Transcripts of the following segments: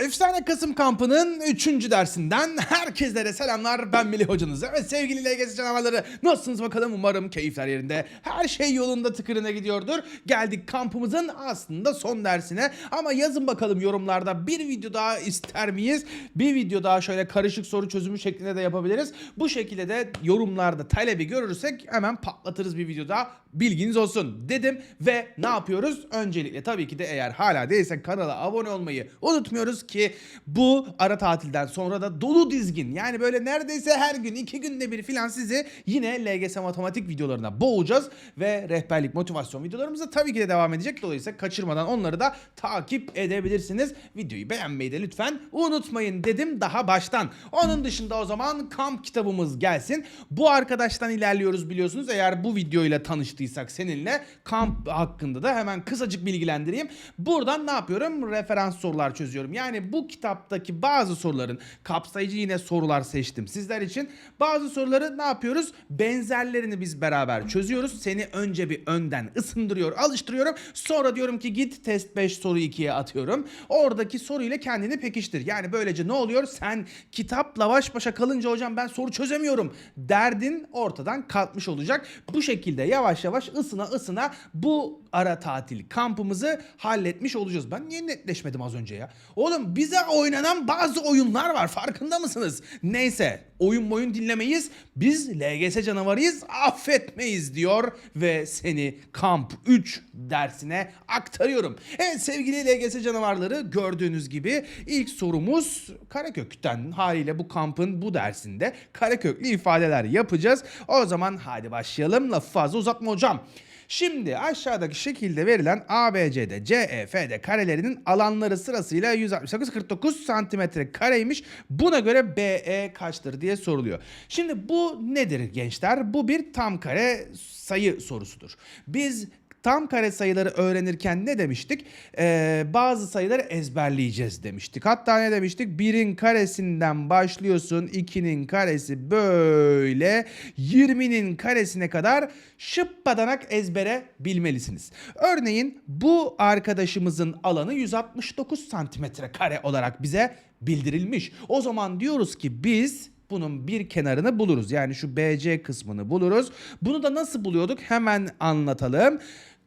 Efsane Kasım kampının 3. dersinden herkese selamlar. Ben Melih hocanız. Evet sevgili LGS canavarları nasılsınız bakalım umarım keyifler yerinde. Her şey yolunda tıkırına gidiyordur. Geldik kampımızın aslında son dersine. Ama yazın bakalım yorumlarda bir video daha ister miyiz? Bir video daha şöyle karışık soru çözümü şeklinde de yapabiliriz. Bu şekilde de yorumlarda talebi görürsek hemen patlatırız bir video daha. Bilginiz olsun dedim ve ne yapıyoruz? Öncelikle tabii ki de eğer hala değilse kanala abone olmayı unutmuyoruz ki bu ara tatilden sonra da dolu dizgin yani böyle neredeyse her gün iki günde bir filan sizi yine LGS matematik videolarına boğacağız ve rehberlik motivasyon videolarımız da tabii ki de devam edecek. Dolayısıyla kaçırmadan onları da takip edebilirsiniz. Videoyu beğenmeyi de lütfen unutmayın dedim daha baştan. Onun dışında o zaman kamp kitabımız gelsin. Bu arkadaştan ilerliyoruz biliyorsunuz. Eğer bu videoyla tanıştıysak seninle kamp hakkında da hemen kısacık bilgilendireyim. Buradan ne yapıyorum? Referans sorular çözüyorum. Yani bu kitaptaki bazı soruların kapsayıcı yine sorular seçtim sizler için. Bazı soruları ne yapıyoruz? Benzerlerini biz beraber çözüyoruz. Seni önce bir önden ısındırıyor, alıştırıyorum. Sonra diyorum ki git test 5 soru 2'ye atıyorum. Oradaki soruyla kendini pekiştir. Yani böylece ne oluyor? Sen kitapla baş başa kalınca hocam ben soru çözemiyorum. Derdin ortadan kalkmış olacak. Bu şekilde yavaş yavaş ısına ısına bu ara tatil kampımızı halletmiş olacağız. Ben niye netleşmedim az önce ya? Oğlum bize oynanan bazı oyunlar var farkında mısınız? Neyse oyun boyun dinlemeyiz. Biz LGS canavarıyız affetmeyiz diyor ve seni kamp 3 dersine aktarıyorum. Evet sevgili LGS canavarları gördüğünüz gibi ilk sorumuz Karakök'ten haliyle bu kampın bu dersinde Karaköklü ifadeler yapacağız. O zaman hadi başlayalım lafı fazla uzatma hocam. Şimdi aşağıdaki şekilde verilen ABCD, CEFD karelerinin alanları sırasıyla 168-49 santimetre kareymiş. Buna göre BE kaçtır diye soruluyor. Şimdi bu nedir gençler? Bu bir tam kare sayı sorusudur. Biz tam kare sayıları öğrenirken ne demiştik? Ee, bazı sayıları ezberleyeceğiz demiştik. Hatta ne demiştik? Birin karesinden başlıyorsun. 2'nin karesi böyle 20'nin karesine kadar şıppadanak ezbere bilmelisiniz. Örneğin bu arkadaşımızın alanı 169 santimetre kare olarak bize bildirilmiş. O zaman diyoruz ki biz bunun bir kenarını buluruz. Yani şu BC kısmını buluruz. Bunu da nasıl buluyorduk? Hemen anlatalım.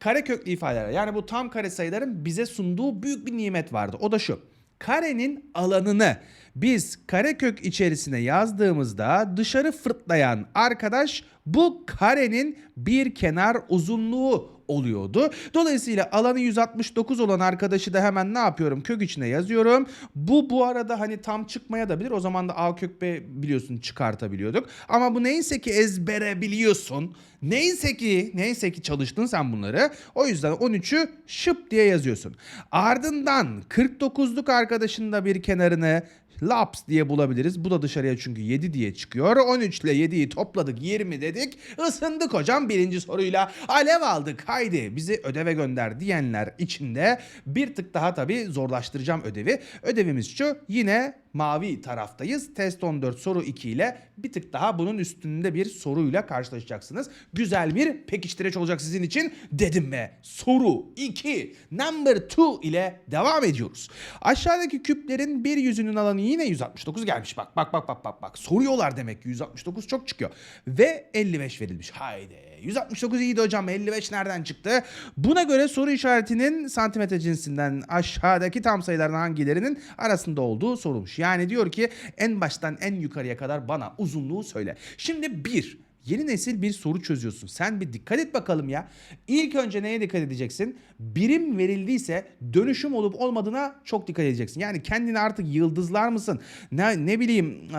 Kareköklü ifadeler yani bu tam kare sayıların bize sunduğu büyük bir nimet vardı. O da şu. Karenin alanını biz karekök içerisine yazdığımızda dışarı fırtlayan arkadaş bu karenin bir kenar uzunluğu oluyordu. Dolayısıyla alanı 169 olan arkadaşı da hemen ne yapıyorum? Kök içine yazıyorum. Bu bu arada hani tam çıkmaya da bilir. O zaman da A kök B biliyorsun çıkartabiliyorduk. Ama bu neyse ki ezbere biliyorsun. Neyse ki neyse ki çalıştın sen bunları. O yüzden 13'ü şıp diye yazıyorsun. Ardından 49'luk arkadaşın da bir kenarını laps diye bulabiliriz. Bu da dışarıya çünkü 7 diye çıkıyor. 13 ile 7'yi topladık 20 dedik. Isındık hocam birinci soruyla. Alev aldık haydi bizi ödeve gönder diyenler içinde bir tık daha tabii zorlaştıracağım ödevi. Ödevimiz şu yine mavi taraftayız. Test 14 soru 2 ile bir tık daha bunun üstünde bir soruyla karşılaşacaksınız. Güzel bir pekiştireç olacak sizin için dedim ve soru 2 number 2 ile devam ediyoruz. Aşağıdaki küplerin bir yüzünün alanı yine 169 gelmiş. Bak bak bak bak bak bak. Soruyorlar demek ki 169 çok çıkıyor. Ve 55 verilmiş. Haydi. 169 iyiydi hocam. 55 nereden çıktı? Buna göre soru işaretinin santimetre cinsinden aşağıdaki tam sayıların hangilerinin arasında olduğu sorulmuş. Yani diyor ki en baştan en yukarıya kadar bana uzunluğu söyle. Şimdi bir Yeni nesil bir soru çözüyorsun. Sen bir dikkat et bakalım ya. İlk önce neye dikkat edeceksin? Birim verildiyse dönüşüm olup olmadığına çok dikkat edeceksin. Yani kendini artık yıldızlar mısın? Ne, ne bileyim e,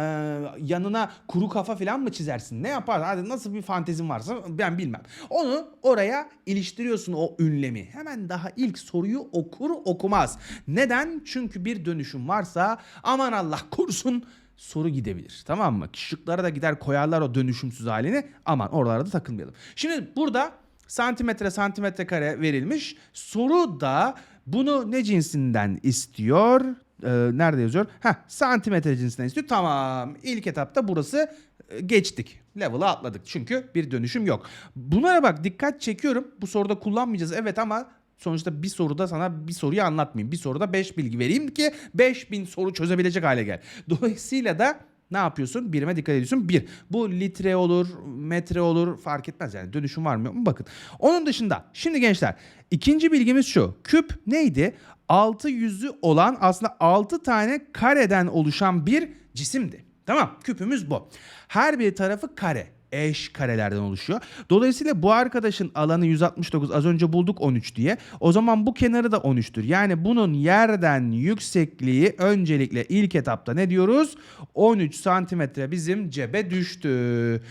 yanına kuru kafa falan mı çizersin? Ne yaparsın? Hadi nasıl bir fantezin varsa ben bilmem. Onu oraya iliştiriyorsun o ünlemi. Hemen daha ilk soruyu okur okumaz. Neden? Çünkü bir dönüşüm varsa aman Allah korusun soru gidebilir. Tamam mı? Şıklara da gider koyarlar o dönüşümsüz halini. Aman oralara da takılmayalım. Şimdi burada santimetre santimetre kare verilmiş. Soru da bunu ne cinsinden istiyor? Ee, nerede yazıyor? Heh, santimetre cinsinden istiyor. Tamam. İlk etapta burası e, geçtik. Level'ı atladık. Çünkü bir dönüşüm yok. Bunlara bak dikkat çekiyorum. Bu soruda kullanmayacağız evet ama Sonuçta bir soruda sana bir soruyu anlatmayayım. Bir soruda 5 bilgi vereyim ki 5000 soru çözebilecek hale gel. Dolayısıyla da ne yapıyorsun? Birime dikkat ediyorsun. Bir, bu litre olur, metre olur fark etmez yani dönüşüm var mı yok mu bakın. Onun dışında şimdi gençler ikinci bilgimiz şu. Küp neydi? Altı yüzü olan aslında 6 tane kareden oluşan bir cisimdi. Tamam küpümüz bu. Her bir tarafı kare eş karelerden oluşuyor. Dolayısıyla bu arkadaşın alanı 169 az önce bulduk 13 diye. O zaman bu kenarı da 13'tür. Yani bunun yerden yüksekliği öncelikle ilk etapta ne diyoruz? 13 santimetre bizim cebe düştü.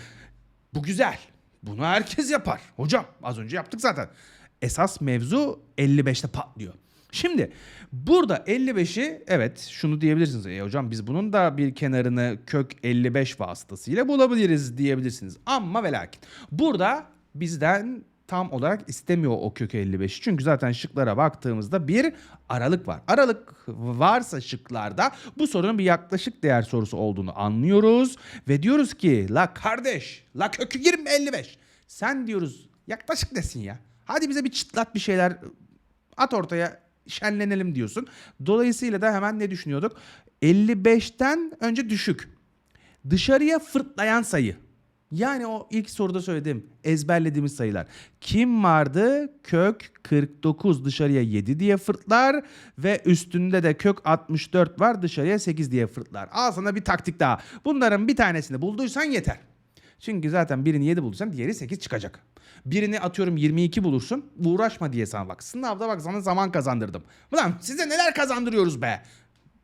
Bu güzel. Bunu herkes yapar. Hocam az önce yaptık zaten. Esas mevzu 55'te patlıyor. Şimdi burada 55'i evet şunu diyebilirsiniz. E hocam biz bunun da bir kenarını kök 55 vasıtasıyla bulabiliriz diyebilirsiniz. Ama ve lakin burada bizden tam olarak istemiyor o kök 55'i. Çünkü zaten şıklara baktığımızda bir aralık var. Aralık varsa şıklarda bu sorunun bir yaklaşık değer sorusu olduğunu anlıyoruz. Ve diyoruz ki la kardeş la kökü 20 55. Sen diyoruz yaklaşık desin ya. Hadi bize bir çıtlat bir şeyler at ortaya şenlenelim diyorsun. Dolayısıyla da hemen ne düşünüyorduk? 55'ten önce düşük. Dışarıya fırtlayan sayı. Yani o ilk soruda söylediğim ezberlediğimiz sayılar. Kim vardı? Kök 49 dışarıya 7 diye fırtlar ve üstünde de kök 64 var dışarıya 8 diye fırtlar. Al sana bir taktik daha. Bunların bir tanesini bulduysan yeter. Çünkü zaten birini 7 bulduysan diğeri 8 çıkacak. Birini atıyorum 22 bulursun. Uğraşma diye sana bak. Sınavda bak sana zaman kazandırdım. Ulan size neler kazandırıyoruz be.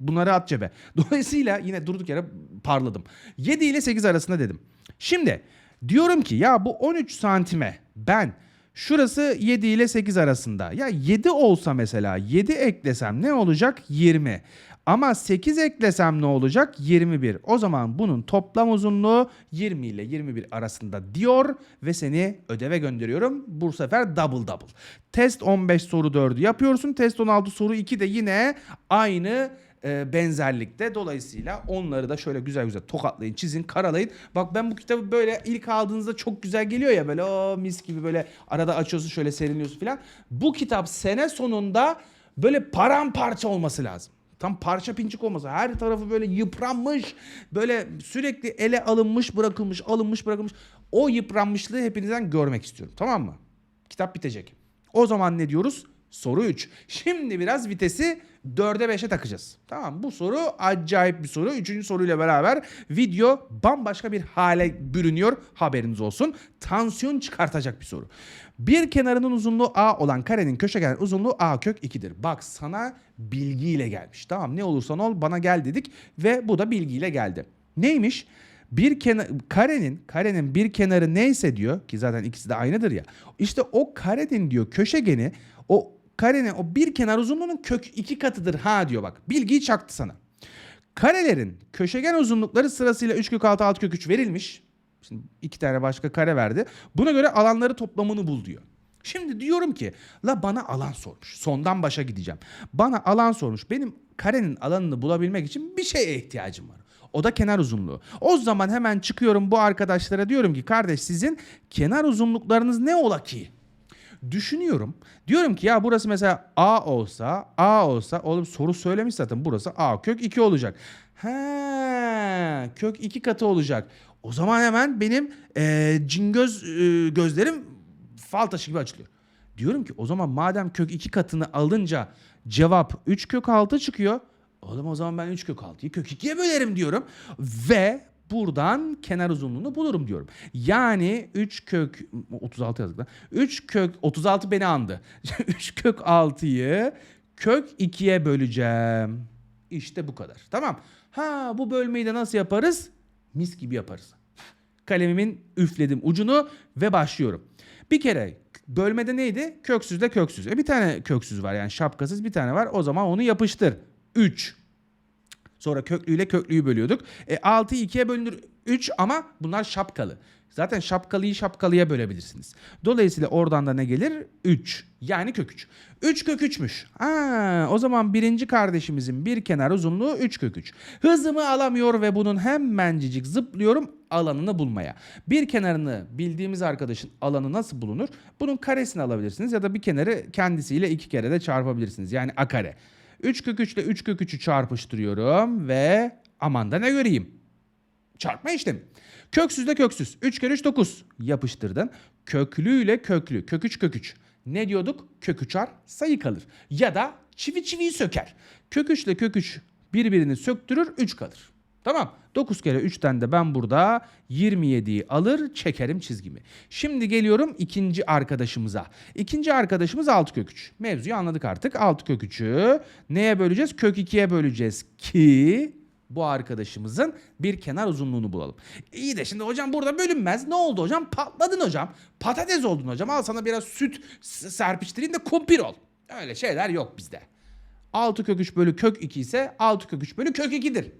Bunları at cebe. Dolayısıyla yine durduk yere parladım. 7 ile 8 arasında dedim. Şimdi diyorum ki ya bu 13 santime ben şurası 7 ile 8 arasında. Ya 7 olsa mesela 7 eklesem ne olacak? 20. Ama 8 eklesem ne olacak? 21. O zaman bunun toplam uzunluğu 20 ile 21 arasında diyor ve seni ödeve gönderiyorum. Bu sefer double double. Test 15 soru 4'ü yapıyorsun. Test 16 soru 2 de yine aynı e, benzerlikte. Dolayısıyla onları da şöyle güzel güzel tokatlayın, çizin, karalayın. Bak ben bu kitabı böyle ilk aldığınızda çok güzel geliyor ya böyle o mis gibi böyle arada açıyorsun şöyle serinliyorsun falan. Bu kitap sene sonunda böyle paramparça olması lazım. Tam parça pinçik olması. Her tarafı böyle yıpranmış, böyle sürekli ele alınmış, bırakılmış, alınmış, bırakılmış. O yıpranmışlığı hepinizden görmek istiyorum. Tamam mı? Kitap bitecek. O zaman ne diyoruz? Soru 3. Şimdi biraz vitesi 4'e 5'e takacağız. Tamam bu soru acayip bir soru. Üçüncü soruyla beraber video bambaşka bir hale bürünüyor. Haberiniz olsun. Tansiyon çıkartacak bir soru. Bir kenarının uzunluğu A olan karenin köşegen uzunluğu A kök 2'dir. Bak sana bilgiyle gelmiş. Tamam ne olursan ol bana gel dedik ve bu da bilgiyle geldi. Neymiş? bir kenar karenin karenin bir kenarı neyse diyor ki zaten ikisi de aynıdır ya. İşte o karenin diyor köşegeni o karenin o bir kenar uzunluğunun kök iki katıdır ha diyor bak. Bilgiyi çaktı sana. Karelerin köşegen uzunlukları sırasıyla 3 kök 6 6 kök 3 verilmiş. Şimdi iki tane başka kare verdi. Buna göre alanları toplamını bul diyor. Şimdi diyorum ki la bana alan sormuş. Sondan başa gideceğim. Bana alan sormuş. Benim karenin alanını bulabilmek için bir şeye ihtiyacım var. O da kenar uzunluğu. O zaman hemen çıkıyorum bu arkadaşlara diyorum ki kardeş sizin kenar uzunluklarınız ne ola ki? Düşünüyorum. Diyorum ki ya burası mesela A olsa, A olsa oğlum soru söylemiş zaten burası A kök 2 olacak. He, kök 2 katı olacak. O zaman hemen benim e, cingöz e, gözlerim fal taşı gibi açılıyor. Diyorum ki o zaman madem kök 2 katını alınca cevap 3 kök 6 çıkıyor. Oğlum o zaman ben 3 kök 6'yı kök 2'ye bölerim diyorum. Ve buradan kenar uzunluğunu bulurum diyorum. Yani 3 kök 36 yazdık lan. 3 kök 36 beni andı. 3 kök 6'yı kök 2'ye böleceğim. İşte bu kadar. Tamam. Ha bu bölmeyi de nasıl yaparız? Mis gibi yaparız. Kalemimin üfledim ucunu ve başlıyorum. Bir kere bölmede neydi? Köksüz de köksüz. E bir tane köksüz var yani şapkasız bir tane var. O zaman onu yapıştır. 3. Sonra köklüyle köklüyü bölüyorduk. E, 6'yı 2'ye bölünür 3 ama bunlar şapkalı. Zaten şapkalıyı şapkalıya bölebilirsiniz. Dolayısıyla oradan da ne gelir? 3. Yani kök 3. 3 kök 3'müş. Ha, o zaman birinci kardeşimizin bir kenar uzunluğu 3 kök 3. Hızımı alamıyor ve bunun hemencik zıplıyorum alanını bulmaya. Bir kenarını bildiğimiz arkadaşın alanı nasıl bulunur? Bunun karesini alabilirsiniz ya da bir kenarı kendisiyle iki kere de çarpabilirsiniz. Yani a kare. 3 kök 3 ile 3 kök 3'ü çarpıştırıyorum ve aman da ne göreyim? Çarpma işlemi. Köksüzle köksüz. 3 kere 3 9. Yapıştırdın. Köklü ile köklü. Kök 3 kök 3. Ne diyorduk? Kök 3 ar sayı kalır. Ya da çivi çiviyi söker. Kök 3 ile kök 3 birbirini söktürür 3 kalır. Tamam. 9 kere 3'ten de ben burada 27'yi alır çekerim çizgimi. Şimdi geliyorum ikinci arkadaşımıza. İkinci arkadaşımız 6 kök 3. Mevzuyu anladık artık. 6 kök 3'ü neye böleceğiz? Kök 2'ye böleceğiz ki bu arkadaşımızın bir kenar uzunluğunu bulalım. İyi de şimdi hocam burada bölünmez. Ne oldu hocam? Patladın hocam. Patates oldun hocam. Al sana biraz süt serpiştireyim de kumpir ol. Öyle şeyler yok bizde. 6 kök 3 bölü kök 2 ise 6 kök 3 bölü kök 2'dir.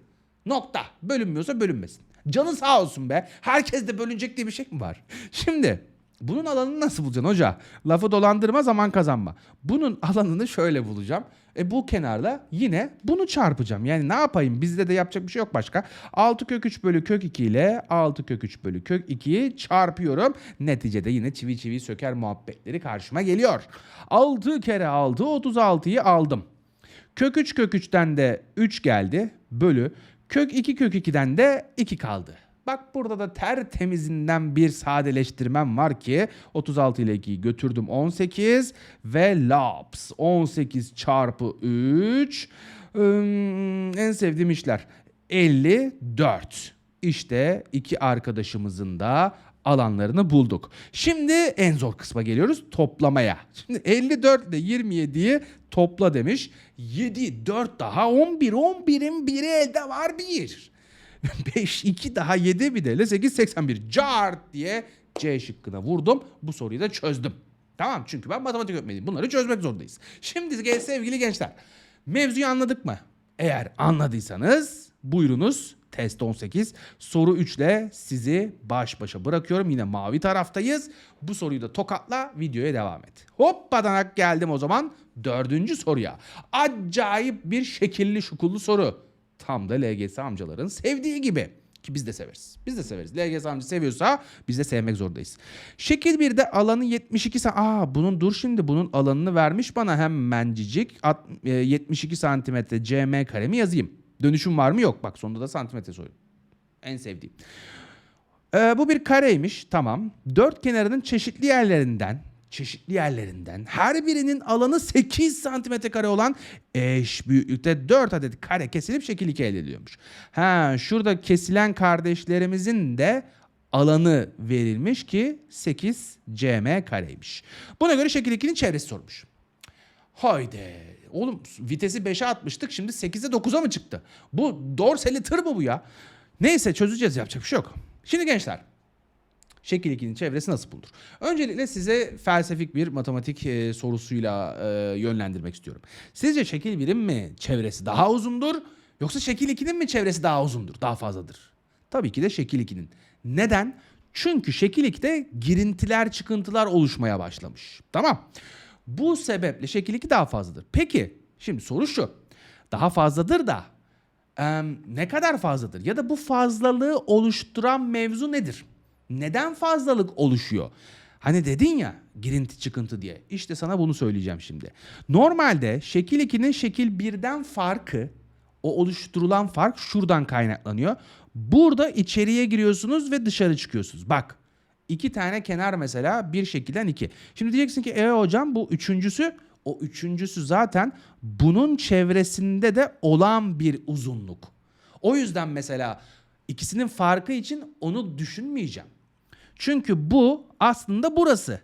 Nokta. Bölünmüyorsa bölünmesin. Canı sağ olsun be. Herkes de bölünecek diye bir şey mi var? Şimdi bunun alanını nasıl bulacaksın hoca? Lafı dolandırma zaman kazanma. Bunun alanını şöyle bulacağım. E bu kenarla yine bunu çarpacağım. Yani ne yapayım? Bizde de yapacak bir şey yok başka. 6 kök 3 bölü kök 2 ile 6 kök 3 bölü kök 2'yi çarpıyorum. Neticede yine çivi çivi söker muhabbetleri karşıma geliyor. 6 kere 6 36'yı aldım. Kök 3 kök 3'ten de 3 geldi. Bölü. Kök 2 kök 2'den de 2 kaldı. Bak burada da tertemizinden bir sadeleştirmem var ki 36 ile 2'yi götürdüm 18 ve laps 18 çarpı 3 Im, en sevdiğim işler 54. İşte iki arkadaşımızın da alanlarını bulduk. Şimdi en zor kısma geliyoruz toplamaya. Şimdi 54 ile 27'yi topla demiş. 7, 4 daha 11. 11'in biri elde var 1. 5, 2 daha 7 bir de ile 8, 81. Cart diye C şıkkına vurdum. Bu soruyu da çözdüm. Tamam çünkü ben matematik öğretmeniyim. Bunları çözmek zorundayız. Şimdi sevgili gençler. Mevzuyu anladık mı? Eğer anladıysanız buyurunuz test 18 soru 3 ile sizi baş başa bırakıyorum. Yine mavi taraftayız. Bu soruyu da tokatla videoya devam et. Hoppadanak geldim o zaman dördüncü soruya. Acayip bir şekilli şukullu soru. Tam da LGS amcaların sevdiği gibi. Ki biz de severiz. Biz de severiz. LGS amca seviyorsa biz de sevmek zorundayız. Şekil 1'de alanı 72 sa- Aa bunun dur şimdi bunun alanını vermiş bana hemencicik. At- e, 72 santimetre cm karemi yazayım. Dönüşüm var mı? Yok. Bak sonunda da santimetre soruyor. En sevdiğim. Ee, bu bir kareymiş tamam. Dört kenarının çeşitli yerlerinden çeşitli yerlerinden her birinin alanı 8 santimetre kare olan eş büyüklükte 4 adet kare kesilip şekil 2 elde ediliyormuş. Ha şurada kesilen kardeşlerimizin de alanı verilmiş ki 8 cm kareymiş. Buna göre şekil 2'nin çevresi sormuş. Haydi. Oğlum vitesi 5'e atmıştık şimdi 8'e 9'a mı çıktı? Bu dorseli tır mı bu ya? Neyse çözeceğiz yapacak bir şey yok. Şimdi gençler şekil 2'nin çevresi nasıl bulunur? Öncelikle size felsefik bir matematik e, sorusuyla e, yönlendirmek istiyorum. Sizce şekil 1'in mi çevresi daha uzundur yoksa şekil 2'nin mi çevresi daha uzundur, daha fazladır? Tabii ki de şekil 2'nin. Neden? Çünkü şekil 2'de girintiler, çıkıntılar oluşmaya başlamış. Tamam. Bu sebeple şekil 2 daha fazladır. Peki şimdi soru şu. Daha fazladır da em, ne kadar fazladır? Ya da bu fazlalığı oluşturan mevzu nedir? Neden fazlalık oluşuyor? Hani dedin ya girinti çıkıntı diye. İşte sana bunu söyleyeceğim şimdi. Normalde şekil 2'nin şekil 1'den farkı o oluşturulan fark şuradan kaynaklanıyor. Burada içeriye giriyorsunuz ve dışarı çıkıyorsunuz. Bak iki tane kenar mesela bir şekilden iki. Şimdi diyeceksin ki e hocam bu üçüncüsü o üçüncüsü zaten bunun çevresinde de olan bir uzunluk. O yüzden mesela ikisinin farkı için onu düşünmeyeceğim. Çünkü bu aslında burası.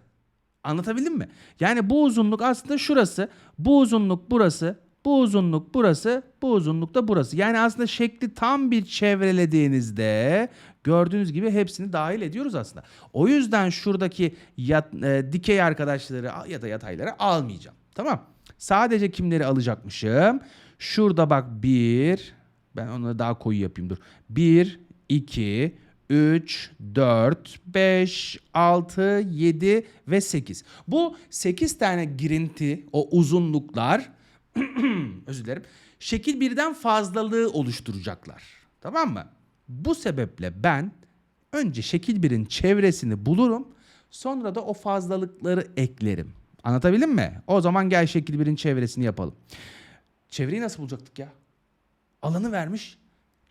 Anlatabildim mi? Yani bu uzunluk aslında şurası, bu uzunluk burası, bu uzunluk burası, bu uzunluk da burası. Yani aslında şekli tam bir çevrelediğinizde gördüğünüz gibi hepsini dahil ediyoruz aslında. O yüzden şuradaki yat, e, dikey arkadaşları ya da yatayları almayacağım. Tamam. Sadece kimleri alacakmışım? Şurada bak 1, Ben onları daha koyu yapayım dur. 1, 2, 3, 4, 5, 6, 7 ve 8. Bu 8 tane girinti, o uzunluklar, özür dilerim, şekil birden fazlalığı oluşturacaklar. Tamam mı? Bu sebeple ben önce şekil birin çevresini bulurum, sonra da o fazlalıkları eklerim. Anlatabildim mi? O zaman gel şekil birin çevresini yapalım. Çevreyi nasıl bulacaktık ya? Alanı vermiş.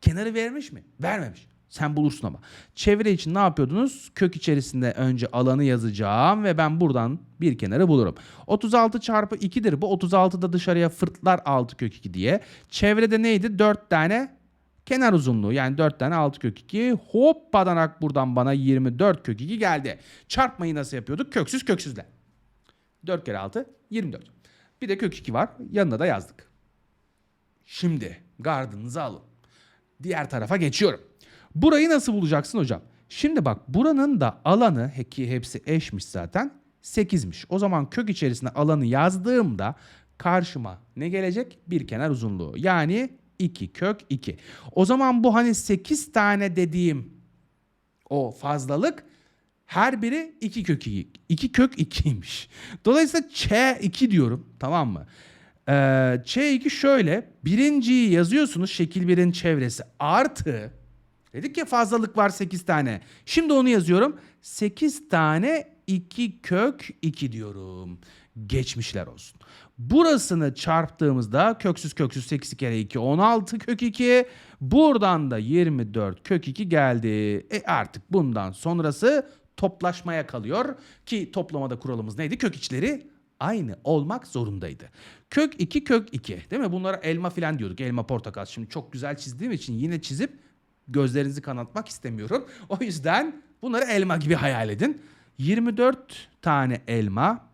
Kenarı vermiş mi? Vermemiş. Sen bulursun ama. Çevre için ne yapıyordunuz? Kök içerisinde önce alanı yazacağım ve ben buradan bir kenarı bulurum. 36 çarpı 2'dir bu. 36 da dışarıya fırtlar 6 kök 2 diye. Çevrede neydi? 4 tane kenar uzunluğu. Yani 4 tane 6 kök 2. Hoppadanak buradan bana 24 kök 2 geldi. Çarpmayı nasıl yapıyorduk? Köksüz köksüzle. 4 kere 6 24. Bir de kök 2 var. Yanında da yazdık. Şimdi gardınızı alın. Diğer tarafa geçiyorum. Burayı nasıl bulacaksın hocam? Şimdi bak buranın da alanı ki hepsi eşmiş zaten 8'miş. O zaman kök içerisinde alanı yazdığımda karşıma ne gelecek? Bir kenar uzunluğu. Yani 2 kök 2. O zaman bu hani 8 tane dediğim o fazlalık her biri 2 kök 2. 2 kök 2'ymiş. Dolayısıyla Ç2 diyorum tamam mı? Ee, Ç2 şöyle birinciyi yazıyorsunuz şekil birin çevresi artı dedik ya fazlalık var 8 tane. Şimdi onu yazıyorum. 8 tane 2 kök 2 diyorum. Geçmişler olsun. Burasını çarptığımızda köksüz köksüz 8 kere 2 16 kök 2. Buradan da 24 kök 2 geldi. E artık bundan sonrası toplaşmaya kalıyor ki toplamada kuralımız neydi? Kök içleri aynı olmak zorundaydı. Kök 2 kök 2 değil mi? Bunlara elma filan diyorduk. Elma portakal. Şimdi çok güzel çizdiğim için yine çizip gözlerinizi kanatmak istemiyorum. O yüzden bunları elma gibi hayal edin. 24 tane elma,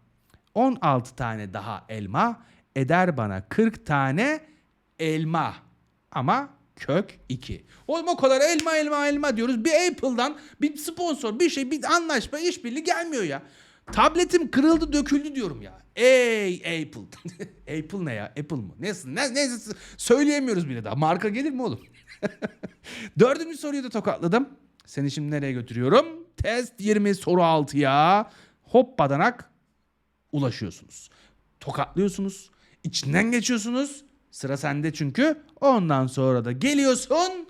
16 tane daha elma eder bana 40 tane elma. Ama kök 2. Oğlum o kadar elma elma elma diyoruz. Bir Apple'dan bir sponsor bir şey bir anlaşma işbirliği gelmiyor ya. Tabletim kırıldı döküldü diyorum ya. Ey Apple. Apple ne ya? Apple mı? Neyse, ne, neyse söyleyemiyoruz bile daha. Marka gelir mi oğlum? Dördüncü soruyu da tokatladım. Seni şimdi nereye götürüyorum? Test 20 soru 6'ya. Hoppadanak ulaşıyorsunuz. Tokatlıyorsunuz. içinden geçiyorsunuz. Sıra sende çünkü. Ondan sonra da geliyorsun.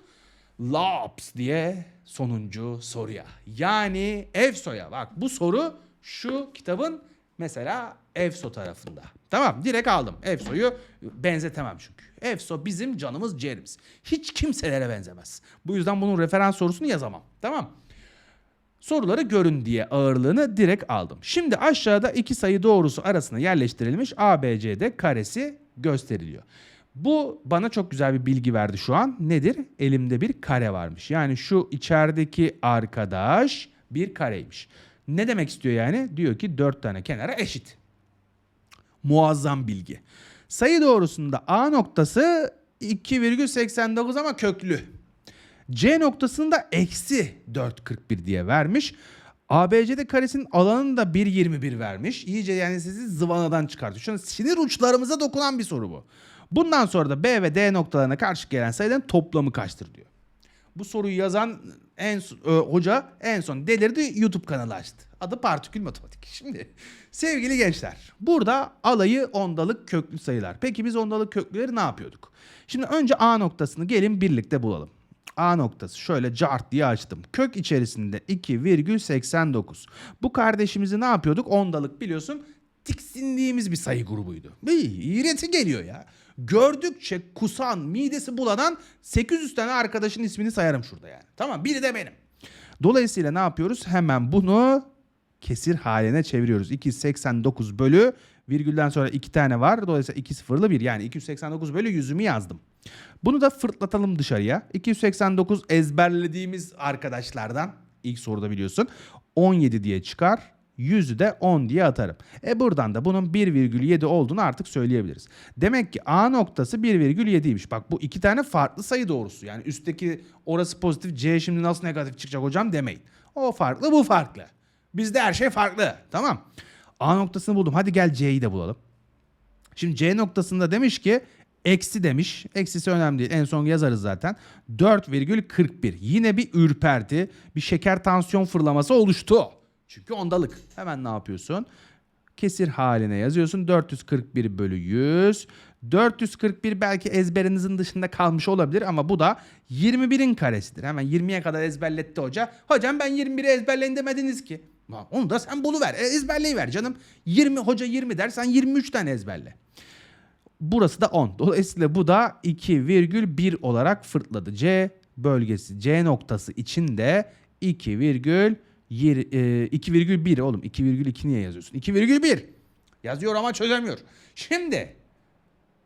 Laps diye sonuncu soruya. Yani EFSO'ya. Bak bu soru şu kitabın mesela EFSO tarafında. Tamam direkt aldım. EFSO'yu benzetemem çünkü. EFSO bizim canımız ciğerimiz. Hiç kimselere benzemez. Bu yüzden bunun referans sorusunu yazamam. Tamam. Soruları görün diye ağırlığını direkt aldım. Şimdi aşağıda iki sayı doğrusu arasına yerleştirilmiş ABCD karesi gösteriliyor. Bu bana çok güzel bir bilgi verdi şu an. Nedir? Elimde bir kare varmış. Yani şu içerideki arkadaş bir kareymiş. Ne demek istiyor yani? Diyor ki dört tane kenara eşit. Muazzam bilgi. Sayı doğrusunda A noktası 2,89 ama köklü. C noktasında eksi 4,41 diye vermiş. ABCD karesinin alanını da 1,21 vermiş. İyice yani sizi zıvanadan çıkartıyor. Şu an sinir uçlarımıza dokunan bir soru bu. Bundan sonra da B ve D noktalarına karşı gelen sayıların toplamı kaçtır diyor. Bu soruyu yazan en e, hoca en son delirdi YouTube kanalı açtı. Adı partikül matematik. Şimdi sevgili gençler burada alayı ondalık köklü sayılar. Peki biz ondalık köklüleri ne yapıyorduk? Şimdi önce A noktasını gelin birlikte bulalım. A noktası şöyle cart diye açtım. Kök içerisinde 2,89. Bu kardeşimizi ne yapıyorduk? Ondalık biliyorsun tiksindiğimiz bir sayı grubuydu. İğreti geliyor ya. Gördükçe kusan, midesi bulanan 800 tane arkadaşın ismini sayarım şurada yani. Tamam biri de benim. Dolayısıyla ne yapıyoruz? Hemen bunu kesir haline çeviriyoruz. 289 bölü virgülden sonra iki tane var. Dolayısıyla 2 sıfırlı 1 yani 289 bölü yüzümü yazdım. Bunu da fırlatalım dışarıya. 289 ezberlediğimiz arkadaşlardan ilk soruda biliyorsun 17 diye çıkar. 100'ü de 10 diye atarım. E buradan da bunun 1,7 olduğunu artık söyleyebiliriz. Demek ki A noktası 1,7'ymiş. Bak bu iki tane farklı sayı doğrusu. Yani üstteki orası pozitif C şimdi nasıl negatif çıkacak hocam demeyin. O farklı bu farklı. Bizde her şey farklı. Tamam. A noktasını buldum. Hadi gel C'yi de bulalım. Şimdi C noktasında demiş ki Eksi demiş. Eksisi önemli değil. En son yazarız zaten. 4,41. Yine bir ürperti. Bir şeker tansiyon fırlaması oluştu. Çünkü ondalık. Hemen ne yapıyorsun? Kesir haline yazıyorsun. 441 bölü 100. 441 belki ezberinizin dışında kalmış olabilir ama bu da 21'in karesidir. Hemen 20'ye kadar ezberletti hoca. Hocam ben 21'i ezberleyin demediniz ki. Onu da sen buluver. E, ezberleyiver canım. 20 hoca 20 der sen 23 tane ezberle. Burası da 10. Dolayısıyla bu da 2,1 olarak fırtladı. C bölgesi C noktası içinde 2,1 e, 2,1 oğlum 2,2 niye yazıyorsun? 2,1 yazıyor ama çözemiyor. Şimdi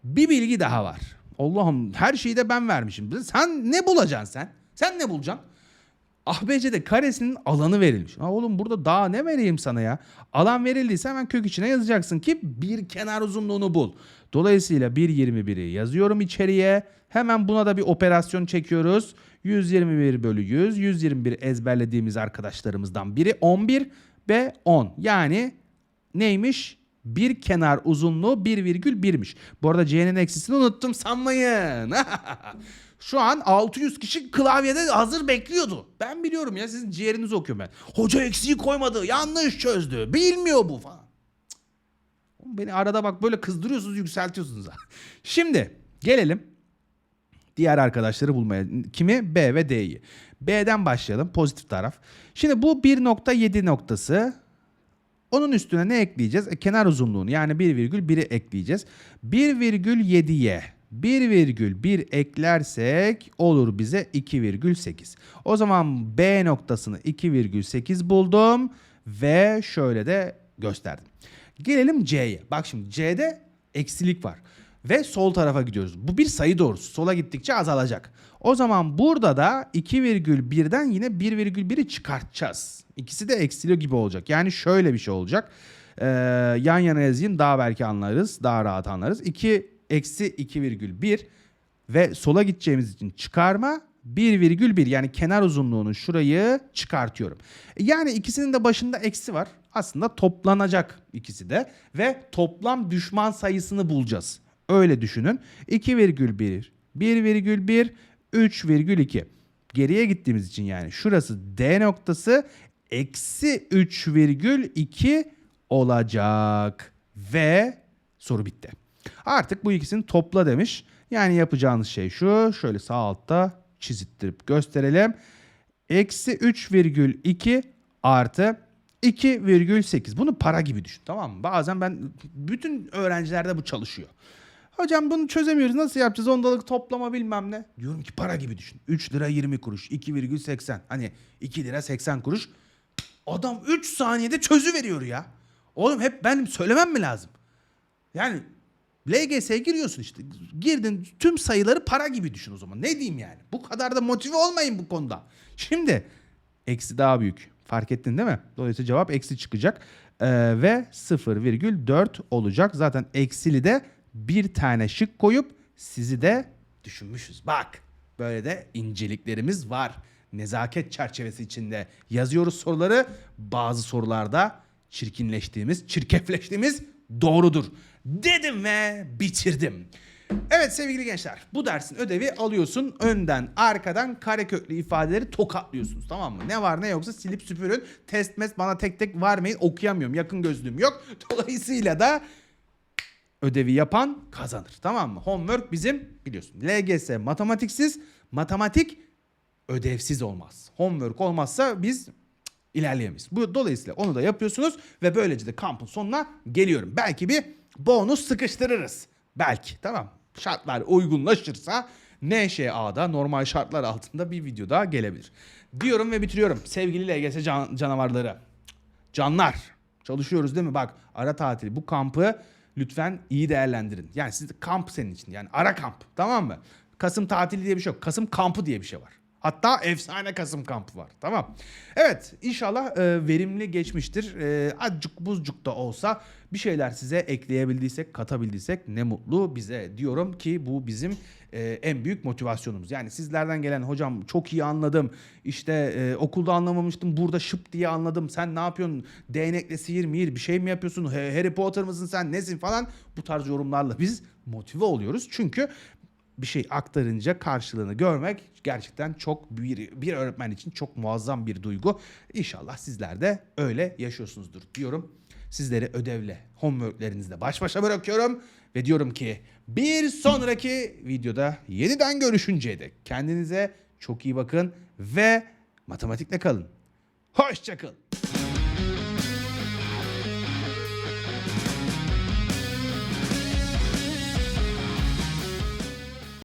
bir bilgi daha var. Allah'ım her şeyi de ben vermişim. Sen ne bulacaksın sen? Sen ne bulacaksın? ABC'de karesinin alanı verilmiş. Ha oğlum burada daha ne vereyim sana ya? Alan verildiyse hemen kök içine yazacaksın ki bir kenar uzunluğunu bul. Dolayısıyla 1.21'i yazıyorum içeriye. Hemen buna da bir operasyon çekiyoruz. 121 bölü 100. 121 ezberlediğimiz arkadaşlarımızdan biri 11 ve 10. Yani neymiş? Bir kenar uzunluğu 1,1'miş. Bu arada C'nin eksisini unuttum sanmayın. Şu an 600 kişi klavyede hazır bekliyordu. Ben biliyorum ya sizin ciğerinizi okuyorum ben. Hoca eksiği koymadı, yanlış çözdü, bilmiyor bu falan. Cık. Beni arada bak böyle kızdırıyorsunuz, yükseltiyorsunuz. Şimdi gelelim diğer arkadaşları bulmaya. Kimi? B ve D'yi. B'den başlayalım pozitif taraf. Şimdi bu 1.7 noktası onun üstüne ne ekleyeceğiz? E, kenar uzunluğunu yani 1,1'i ekleyeceğiz. 1,7'ye 1,1 eklersek olur bize 2,8. O zaman B noktasını 2,8 buldum ve şöyle de gösterdim. Gelelim C'ye. Bak şimdi C'de eksilik var ve sol tarafa gidiyoruz. Bu bir sayı doğrusu. Sola gittikçe azalacak. O zaman burada da 2,1'den yine 1,1'i çıkartacağız. İkisi de eksiliyor gibi olacak. Yani şöyle bir şey olacak. Ee, yan yana yazayım daha belki anlarız. Daha rahat anlarız. 2 eksi 2,1 ve sola gideceğimiz için çıkarma 1,1 yani kenar uzunluğunu şurayı çıkartıyorum. Yani ikisinin de başında eksi var. Aslında toplanacak ikisi de ve toplam düşman sayısını bulacağız. Öyle düşünün. 2,1, 1,1, 3,2. Geriye gittiğimiz için yani şurası D noktası eksi 3,2 olacak. Ve soru bitti. Artık bu ikisini topla demiş. Yani yapacağınız şey şu. Şöyle sağ altta çizittirip gösterelim. Eksi 3,2 artı 2,8. Bunu para gibi düşün tamam mı? Bazen ben bütün öğrencilerde bu çalışıyor. Hocam bunu çözemiyoruz. Nasıl yapacağız? Ondalık toplama bilmem ne. Diyorum ki para gibi düşün. 3 lira 20 kuruş. 2,80. Hani 2 lira 80 kuruş. Adam 3 saniyede çözü veriyor ya. Oğlum hep benim söylemem mi lazım? Yani LGS'ye giriyorsun işte. Girdin tüm sayıları para gibi düşün o zaman. Ne diyeyim yani? Bu kadar da motive olmayın bu konuda. Şimdi eksi daha büyük. Fark ettin değil mi? Dolayısıyla cevap eksi çıkacak. Ee, ve 0,4 olacak. Zaten eksili de bir tane şık koyup sizi de düşünmüşüz. Bak böyle de inceliklerimiz var. Nezaket çerçevesi içinde yazıyoruz soruları. Bazı sorularda çirkinleştiğimiz, çirkefleştiğimiz doğrudur. Dedim ve bitirdim. Evet sevgili gençler bu dersin ödevi alıyorsun önden arkadan kareköklü ifadeleri tokatlıyorsunuz tamam mı? Ne var ne yoksa silip süpürün test mes bana tek tek varmayın okuyamıyorum yakın gözlüğüm yok. Dolayısıyla da ödevi yapan kazanır tamam mı? Homework bizim biliyorsun LGS matematiksiz matematik ödevsiz olmaz. Homework olmazsa biz ilerleyemeyiz. Bu dolayısıyla onu da yapıyorsunuz ve böylece de kampın sonuna geliyorum. Belki bir bonus sıkıştırırız. Belki tamam. Şartlar uygunlaşırsa NŞA'da normal şartlar altında bir video daha gelebilir. Diyorum ve bitiriyorum. Sevgili LGS can- canavarları. Canlar. Çalışıyoruz değil mi? Bak ara tatili. Bu kampı lütfen iyi değerlendirin. Yani siz kamp senin için. Yani ara kamp. Tamam mı? Kasım tatili diye bir şey yok. Kasım kampı diye bir şey var. Hatta efsane Kasım kampı var. Tamam. Evet inşallah e, verimli geçmiştir. E, azıcık buzcuk da olsa bir şeyler size ekleyebildiysek, katabildiysek ne mutlu bize diyorum ki bu bizim e, en büyük motivasyonumuz. Yani sizlerden gelen hocam çok iyi anladım. İşte e, okulda anlamamıştım. Burada şıp diye anladım. Sen ne yapıyorsun? Değnekle sihir mihir bir şey mi yapıyorsun? Harry Potter mısın sen? Nesin falan? Bu tarz yorumlarla biz motive oluyoruz. Çünkü bir şey aktarınca karşılığını görmek gerçekten çok bir, bir öğretmen için çok muazzam bir duygu. İnşallah sizler de öyle yaşıyorsunuzdur diyorum. Sizleri ödevle, homeworklerinizle baş başa bırakıyorum ve diyorum ki bir sonraki videoda yeniden görüşünceye dek kendinize çok iyi bakın ve matematikle kalın. Hoşçakalın.